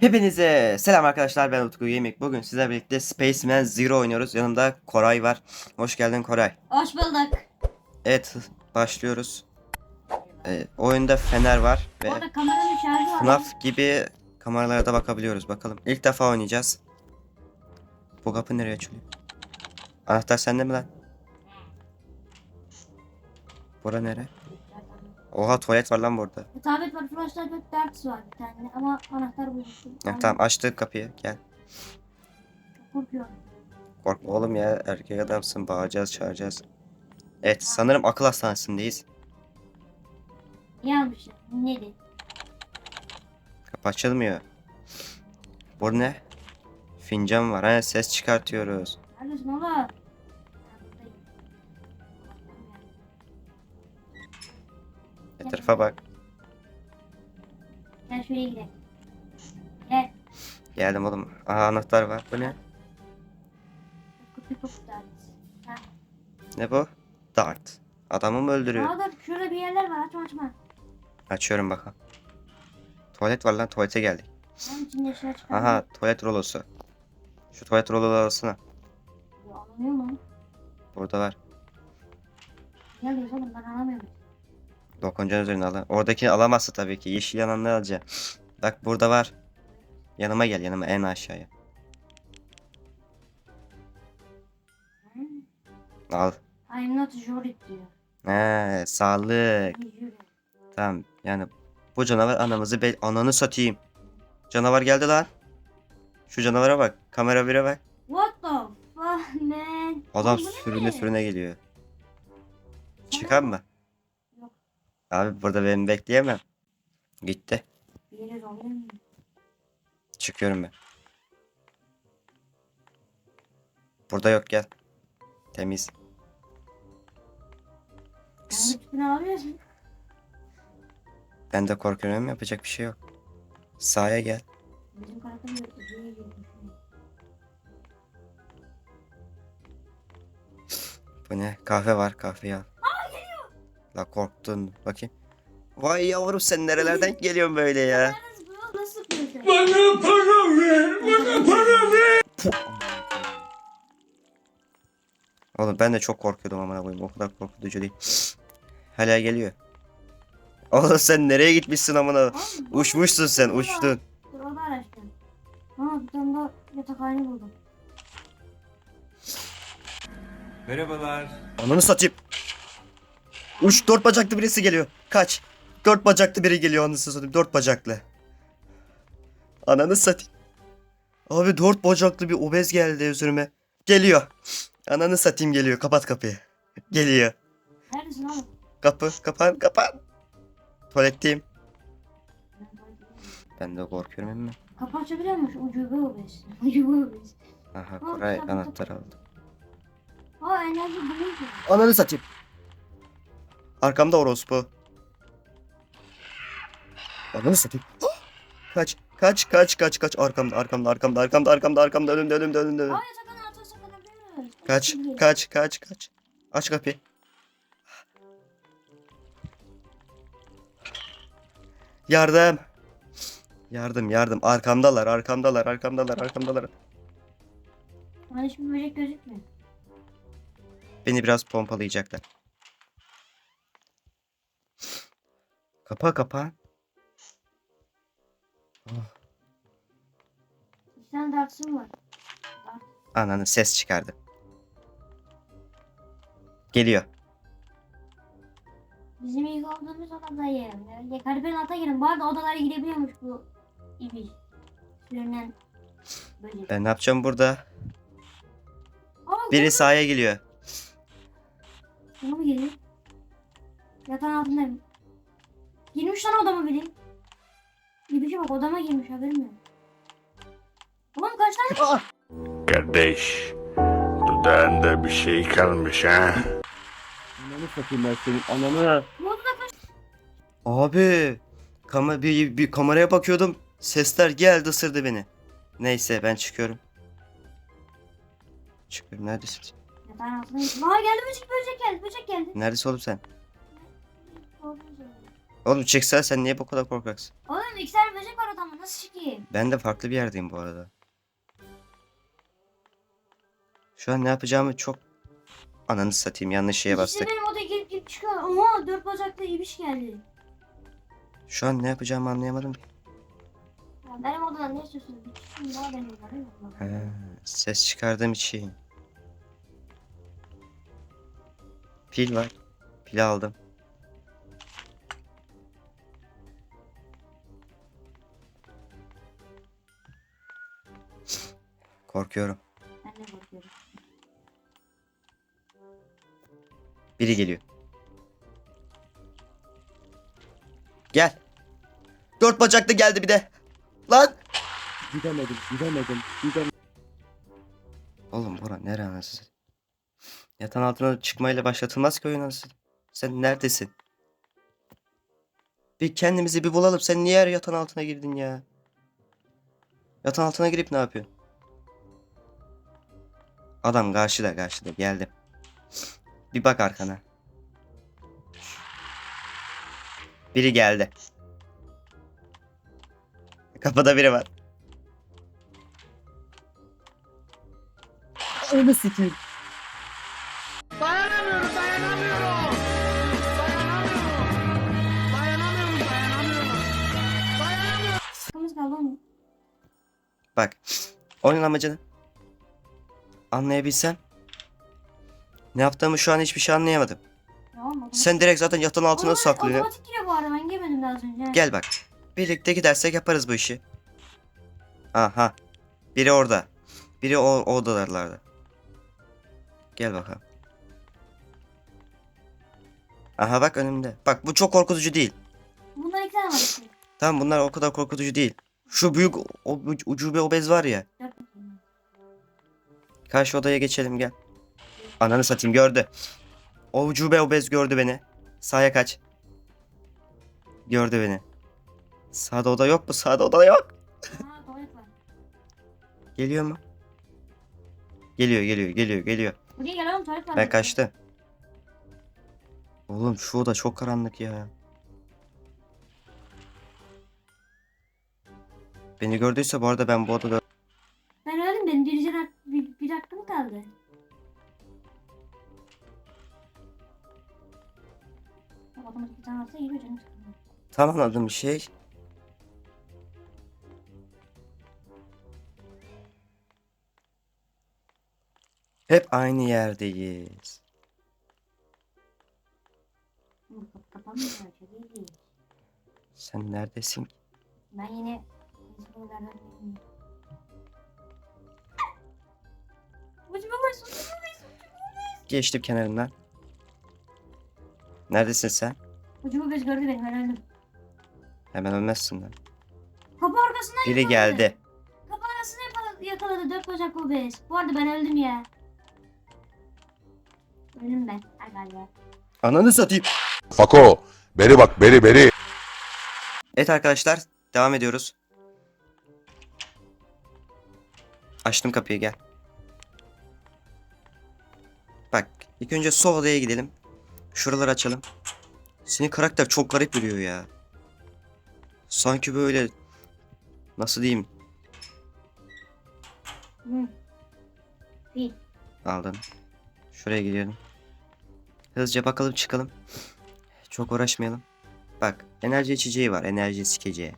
Hepinize selam arkadaşlar ben Utku Yemek. Bugün sizlerle birlikte Spaceman Zero oynuyoruz. Yanımda Koray var. Hoş geldin Koray. Hoş bulduk. Evet başlıyoruz. Ee, oyunda fener var ve Orada kameranın şarjı var. FNAF gibi kameralara da bakabiliyoruz. Bakalım. İlk defa oynayacağız. Bu kapı nereye açılıyor? Anahtar sende mi lan? Bura nere? Oha tuvalet var lan burada. Tablet var, flashlight ders var bir tane ama anahtar bulmuştum. Heh, tamam açtık kapıyı gel. Korkuyorum. Korkma oğlum ya erkek adamsın bağıracağız çağıracağız. Evet sanırım akıl hastanesindeyiz. Yanlış. Neydi? Kapı açılmıyor. Bu ne? Fincan var ha ses çıkartıyoruz. Neredesin oğlum? Etrafa bak. Gel şuraya gidelim. Gel. Geldim oğlum. Aha anahtar var. Bu ne? Kutu kutu ders. Ha. Ne bu? Dart. Adamı mı öldürüyor? Aa, dur şurada bir yerler var açma açma. Açıyorum bakalım. Tuvalet var lan tuvalete geldik. Aha tuvalet rolosu. Şu tuvalet rololu alsana. Bu Anlamıyor mu? Burada var. Gel oğlum ben anlamıyorum. Dokuncan üzerine al. Oradakini alamazsın tabii ki. Yeşil yananını alacaksın. Bak burada var. Yanıma gel yanıma en aşağıya. Al. I'm not Jorit diyor. He sağlık. Tamam yani bu canavar anamızı be ananı satayım. Canavar geldi lan. Şu canavara bak. Kamera 1'e bak. What the fuck man? Adam sürüne ne? sürüne geliyor. Çıkar mı? Abi burada beni bekleyemem. Gitti. Çıkıyorum ben. Burada yok gel. Temiz. Ben de korkuyorum yapacak bir şey yok. Sahaya gel. Girmiş. Bu ne? Kahve var kahveyi al. La korktun. Bakayım. Vay yavrum sen nerelerden geliyorsun böyle ya? Nasıl? Bana para ver, bana para ver. Oğlum ben de çok korkuyordum amına koyayım. O kadar korkutucu değil. Hala geliyor. Oğlum sen nereye gitmişsin amına? Uçmuşsun sen uçtun. Dur onu araştırdım. Ha bir tane daha yatakhane buldum. Merhabalar. Ananı satayım. Uç dört bacaklı birisi geliyor. Kaç. Dört bacaklı biri geliyor anasını satayım. Dört bacaklı. Ananı satayım. Abi dört bacaklı bir obez geldi üzerime. Geliyor. Ananı satayım geliyor. Kapat kapıyı. Geliyor. Neredesin? Kapı kapan kapan. Tuvaletteyim. Ben de korkuyorum ama. Kapı açabiliyor musun? Ucube obez. Ucube obez. Aha Koray tamam, anahtarı aldı. Aa enerji bulundu. Ananı satayım. Arkamda orospu. Ananı satayım. Kaç, kaç, kaç, kaç, kaç. Arkamda, arkamda, arkamda, arkamda, arkamda, arkamda, önümde, önümde, önümde. Aa yatakhane altına saklanabiliyoruz. Kaç, Şimdi. kaç, kaç, kaç. Aç kapıyı. Yardım. Yardım, yardım. Arkamdalar, arkamdalar, arkamdalar, arkamdalar. Bana hiçbir böcek gözükmüyor. Beni biraz pompalayacaklar. Kapa, kapa. Bir tane dartsım var. Ananı ses çıkardı. Geliyor. Bizim ilk olduğumuz odadayım. Ya Kaliferin alta girin. Bu arada odalara girebiliyormuş bu ibiş. Sürünen böcek. Ben ne yapacağım burada? Aa, Biri sahaya geliyor. Buna mı geliyor? Yatağın altındayım. Girmiş lan odama biri. İbişe bak odama girmiş haberim yok. Oğlum kaç tane? Kardeş, dudağında bir şey kalmış ha? Ananı satayım ben senin ananı. Odada kaç Abi. Kama bir, bir kameraya bakıyordum. Sesler geldi ısırdı beni. Neyse ben çıkıyorum. Çıkıyorum neredesin? Yatağın altındayım. Aa geldi böcek böcek geldi böcek geldi. Neredesin oğlum sen? Mü? Oğlum çıksana sen niye bu kadar korkaksın? Oğlum iki tane böcek var odamda nasıl çıkayım? Ben de farklı bir yerdeyim bu arada. Şu an ne yapacağımı çok... Ananı satayım yanlış şeye İşte bastık. benim odaya girip girip çıkıyor. Oha dört bacaklı ibiş geldi. Şu an ne yapacağımı anlayamadım. Ya benim odadan ne istiyorsunuz? Bir çıkın daha benim odam. He, ses çıkardığım için. Pil var. Pil aldım. Korkuyorum. Ben de korkuyorum. Biri geliyor. Gel. Dört bacaklı geldi bir de. Lan. Gidemedim, gidemedim, gidemedim. Oğlum bura nere anasını? Yatan altına çıkmayla başlatılmaz ki oyun anasını. Sen neredesin? Bir kendimizi bir bulalım. Sen niye yatan altına girdin ya? Yatan altına girip ne yapıyorsun? Adam karşıda karşıda geldim. Bir bak arkana. Biri geldi. Kapıda biri var. Onu sikeyim. Dayanamıyorum, dayanamıyorum. Dayanamıyorum. Dayanamıyorum, dayanamıyorum. Dayanamıyorum. Bak. Oyunun amacını anlayabilsem. Ne yaptığımı şu an hiçbir şey anlayamadım. Tamam? Sen direkt zaten yatağın altına Oğlum, saklıyorsun. Otomatik giriyor bu arada ben girmedim daha önce. Gel bak. Birlikte gidersek yaparız bu işi. Aha. Biri orada. Biri o, o odalarda. Gel bakalım. Aha bak önümde. Bak bu çok korkutucu değil. Bundan iki tane var. Tamam bunlar o kadar korkutucu değil. Şu büyük o, uc- ucube obez var ya. Karşı odaya geçelim gel. Ananı satayım gördü. O ucube obez gördü beni. Sağa kaç. Gördü beni. Sağda oda yok mu? Sağda oda yok. Geliyor mu? Geliyor geliyor geliyor geliyor. Buraya gel oğlum tuvalet var. Ben kaçtım. Oğlum şu oda çok karanlık ya. Beni gördüyse bu arada ben bu odada... Bak, Otomatik bir tane varsa geliyor canım sıkılıyor. Tam bir şey. Hep aynı yerdeyiz. Oğlum, kap- Kapanmıyor çok iyi değil. Sen neredesin? ki? Ben yine. Geçtim kenarından. Neredesin sen? Ucuma bez gördü beni ben öldüm. Hemen ölmezsin lan. Kapı arkasından Biri yakaladı. geldi. Kapı arasına yakaladı, yakaladı dört bacaklı bez. Bu arada ben öldüm ya. Öldüm ben. Ay galiba. Ananı satayım. Fako, beri bak beri beri. Evet arkadaşlar devam ediyoruz. Açtım kapıyı gel. Bak ilk önce sol odaya gidelim. Şuraları açalım. Senin karakter çok garip duruyor ya. Sanki böyle nasıl diyeyim aldım. Şuraya gidiyorum. Hızlıca bakalım çıkalım. Çok uğraşmayalım. Bak enerji içeceği var. Enerji sikeceği.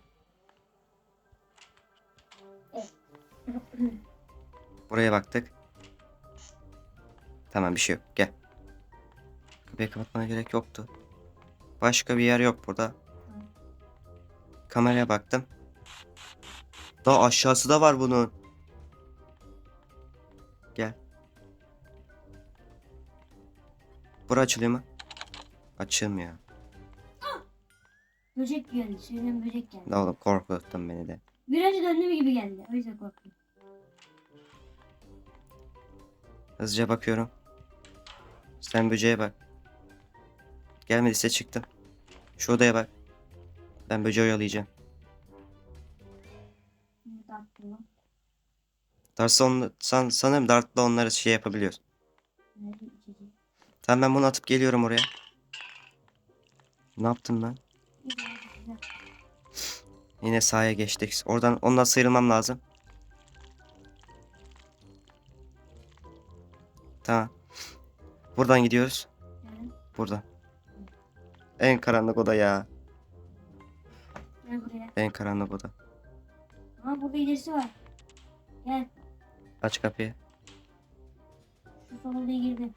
Buraya baktık. Tamam bir şey yok. Gel. Kapıyı kapatmana gerek yoktu. Başka bir yer yok burada. Kameraya baktım. Daha aşağısı da var bunun. Gel. Bura açılıyor mu? Açılmıyor. Böcek geldi. Söyleyeyim böcek geldi. Ne oğlum korkuttun beni de. Bir önce döndüğüm gibi geldi. O yüzden korktum. Hızlıca bakıyorum. Sen böceğe bak. Gelmediyse çıktım. Şu odaya bak. Ben böceği oyalayacağım. Dart'la on, san, sanırım Dart'la onları şey yapabiliyoruz. Tamam ben bunu atıp geliyorum oraya. Ne yaptım ben? Yine sahaya geçtik. Oradan ondan sıyrılmam lazım. Tamam. Buradan gidiyoruz. Buradan. En karanlık oda ya. Gel buraya. En karanlık oda. Aa burada ilerisi var. Gel. Aç kapıyı. Şu sol odaya girdim.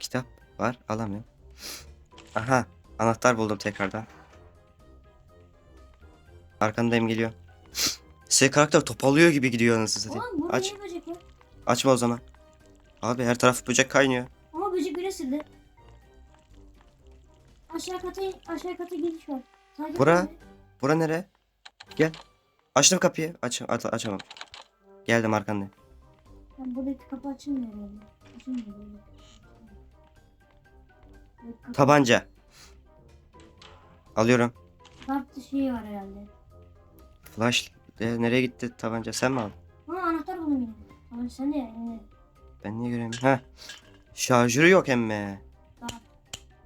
Kitap var. Alamıyorum. Aha. Anahtar buldum tekrardan. Arkandayım geliyor. Şey karakter topalıyor gibi gidiyor anasını satayım. Oğlum Aç. böcek var? Açma o zaman. Abi her taraf böcek kaynıyor. Ama böcek biri ısırdı. Aşağı kata aşağı kata gidiş var. Sadece Bura. böyle. Bura nere? Gel. Açtım kapıyı. Aç, aç açamam. Geldim arkandayım. Ben buradaki kapı açılmıyor. Açılmıyor kapı- Tabanca. Alıyorum. Farklı şey var herhalde. Flash. E, nereye gitti tabanca? Sen mi aldın? Ha anahtar buldum yine. Tamam sen de yine. Ben niye göremiyorum? Ha. Şarjörü yok emme. Dart.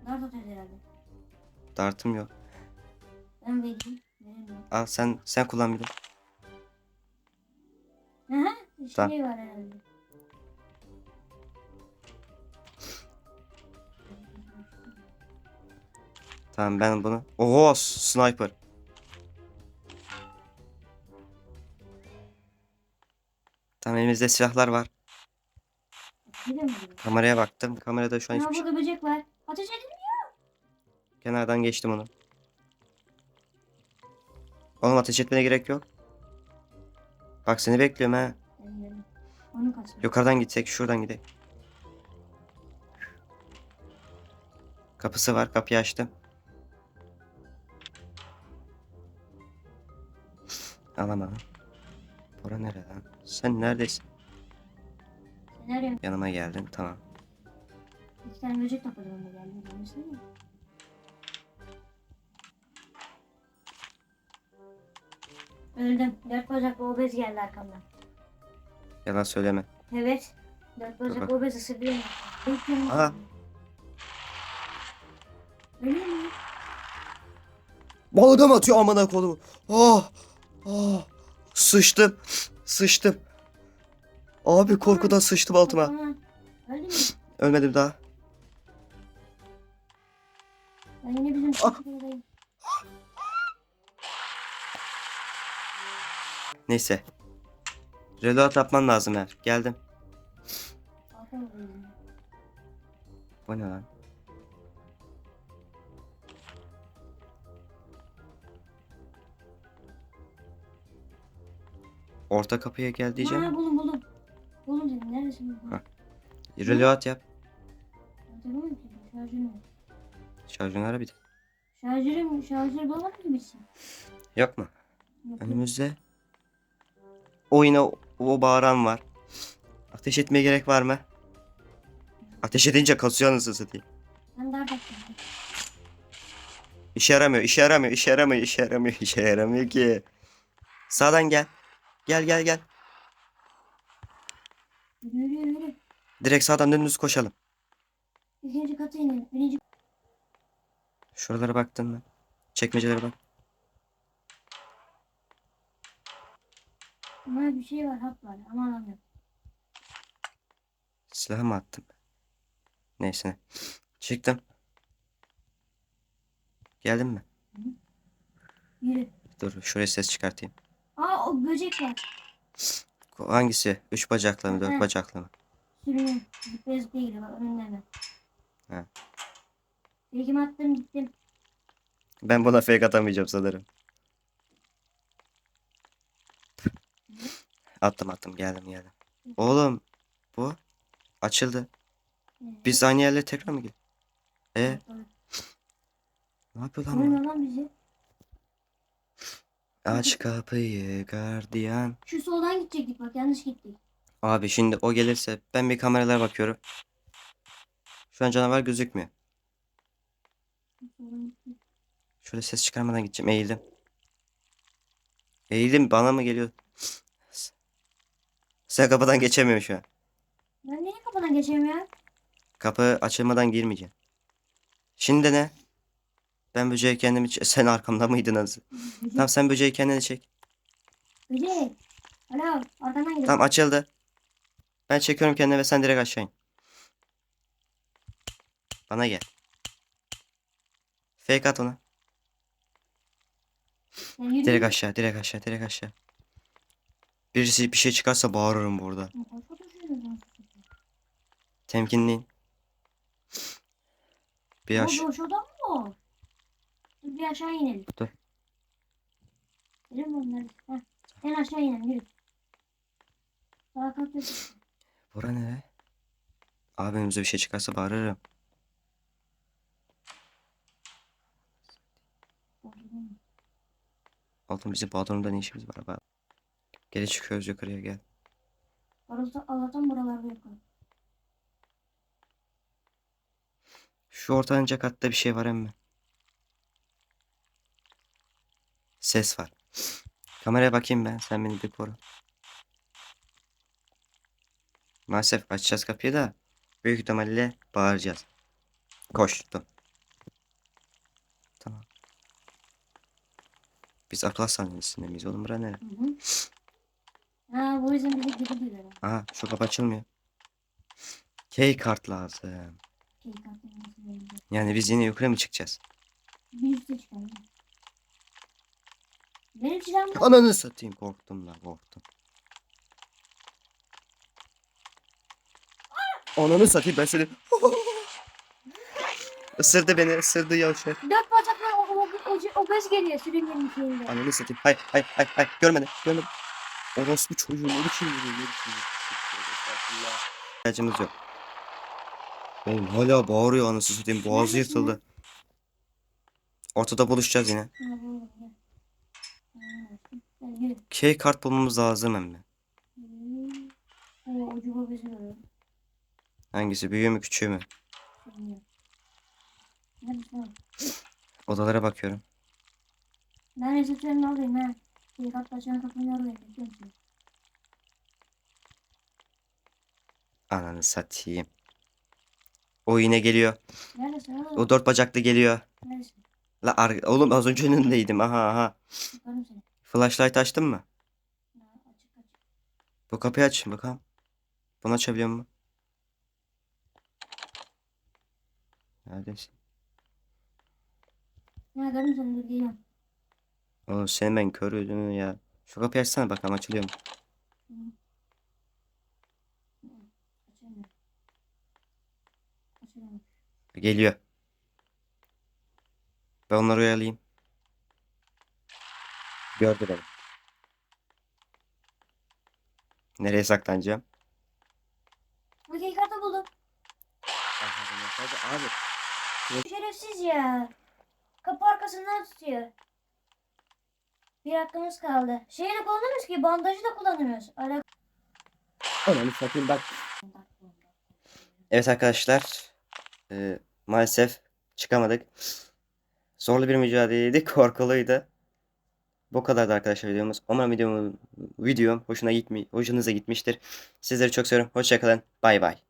Dart atıyor herhalde. Dartım yok. Ben vereyim. Veremiyorum. Al sen sen kullan bir de. Aha. Şey Tamam. var herhalde. Tamam ben bunu. Oho sniper. Tamam elimizde silahlar var. Gidelim? Kameraya baktım. Kamerada şu an Aa hiçbir şey. burada böcek var. Ateş edin. Kenardan geçtim onu. Oğlum ateş etmene gerek yok. Bak seni bekliyorum ha. Ben dedim. Onu kasıyor. Yukarıdan gitsek şuradan gidelim. Kapısı var. Kapıyı açtım. Alamadım. Bora nerede lan? Sen neredesin? Arıyorsun. Yanıma geldin. Tamam. İki tane böcek topladım onda geldim. Görmüşsün mü? Öldüm. Dört bacaklı obez geldi arkamdan. Yalan söyleme. Evet. Dört bacaklı obez ısırdı beni. Bekliyorum. Aha. Ölüyor mu? Balgam atıyor amına kolumu. Oh. Oh. Sıçtım. Sıçtım. Abi korkudan sıçtım altıma. Ölmedim daha. Ben yine bizim Ah. Neyse. Reload yapman lazım her. Geldim. Bu ne lan? Orta kapıya gel diyeceğim. buldum buldum. Buldum dedim. Neredesin? Ha. Reload yap. Hatırlamıyorum ki. Yok. Şarjını ara bir de. Şarjörüm, şarjör dolar mı gibisin? Yok mu? Yok. Önümüzde. O yine o, o bağıran var. Ateş etmeye gerek var mı? Ateş edince kasıyor anasını satayım. Ben daha baktım. İşe yaramıyor, işe yaramıyor, işe yaramıyor, işe yaramıyor, işe yaramıyor ki. Sağdan gel. Gel gel gel. Yürü yürü. Direkt sağdan dümdüz koşalım. İkinci kata inelim. Birinci Şuralara baktın mı? Çekmecelere bak. Ama bir şey var hap var ama alamıyorum. Silahı mı attım? Neyse. Çıktım. Geldin mi? Yürü. Dur şuraya ses çıkartayım. O böcek var. Hangisi? Üç bacaklı mı? Dört Hı. bacaklı mı? Gidiyor bak önünde hemen. He. Tekimi attım gittim. Ben buna fake atamayacağım sanırım. Attım attım geldim geldim. Oğlum bu açıldı. Ee, Biz aynı yerlere tekrar mı gidiyoruz? E evet, evet. ne yapıyor lan bu? Oynuyor lan bizi. Aç kapıyı gardiyan. Şu soldan gidecektik bak yanlış gittik. Abi şimdi o gelirse ben bir kameralara bakıyorum. Şu an canavar gözükmüyor. Şöyle ses çıkarmadan gideceğim. Eğildim. Eğildim bana mı geliyor? Sen kapıdan geçemiyorum şu an. Ben niye kapıdan geçemiyorum? Kapı açılmadan girmeyeceğim. Şimdi ne? Ben böceği kendimi... ç- Sen arkamda mıydın az? Tamam sen böceği kendine çek. Böcek. Alo arkandan gidiyor. Tamam açıldı. Ben çekiyorum kendime ve sen direkt aşağı in. Bana gel. Fake at ona. Yani. Direkt aşağı, direkt aşağı, direkt aşağı. Birisi bir şey çıkarsa bağırırım burada. Temkinliyin. Bir aşağı. Dur bir aşağı inelim. Dur. Mi onları? Heh. En aşağı inelim yürü. Sağa kalk yürü. Bura ne be? Abimize bir şey çıkarsa bağırırım. Oğlum bizim Bodrum'da ne işimiz var abi? Geri çıkıyoruz yukarıya gel. Orası Allah'tan buralarda yok. Şu ortanca katta bir şey var emmi. Ses var. Kameraya bakayım ben. Sen beni bir koru. Maalesef açacağız kapıyı da büyük ihtimalle bağıracağız. Koştum. Tamam. Biz akıl hastanesinde miyiz oğlum bura nere? Hı bu yüzden bize geri diyorlar. Aha şu kapı açılmıyor. Key kart lazım. Kartını nasıl vereceğiz? Yani biz yine yukarı mı çıkacağız? Bir üste çıkalım. Benim silahım yok. Ananı satayım korktum lan korktum. Ananı satayım ben seni. Isırdı beni ısırdı yavşak. Dört bacaklı o, o, o, o bez geliyor sürüngenin şeyinde. Ananı satayım. Hay hay hay hay görmedi görmedi. Orospu çocuğu ne biçim yürüyor ne biçim yürüyor. İhtiyacımız yok. Oğlum hala bağırıyor anasını satayım boğazı yırtıldı. Ortada buluşacağız yine. Key kart bulmamız lazım var. Hangisi büyüğü mü küçüğü mü? Odalara bakıyorum. Ben resepsiyonun oradayım ha. Açan kapının oradayım. Bekliyorum seni. Ananı satayım. O yine geliyor. Neredesin? O dört bacaklı geliyor. Neredesin? La ar- oğlum az önce önündeydim. Aha aha. Seni. Flashlight açtın mı? Ha, açık açık. Bu kapıyı aç bakalım. Bunu açabiliyor mu? Neredesin? Ya gördüm seni dur. Oğlum senin ben kör ya. Şu kapıyı açsana bakalım açılıyor mu? Açamıyorum. Açamıyorum. Geliyor. Ben onları oyalayayım. Gördü beni. Nereye saklanacağım? Okey kartı buldum. Hadi abi. Şerefsiz ya. Kapı arkasından tutuyor. Bir hakkımız kaldı. Şeyi de kullanamıyoruz ki bandajı da kullanamıyoruz. Ala Ananı satayım bak. Evet arkadaşlar. eee, maalesef çıkamadık. Zorlu bir mücadeleydi. Korkuluydu. Bu kadardı arkadaşlar videomuz. Umarım videom, videom hoşuna gitmi, hoşunuza gitmiştir. Sizleri çok seviyorum. Hoşçakalın. Bay bay.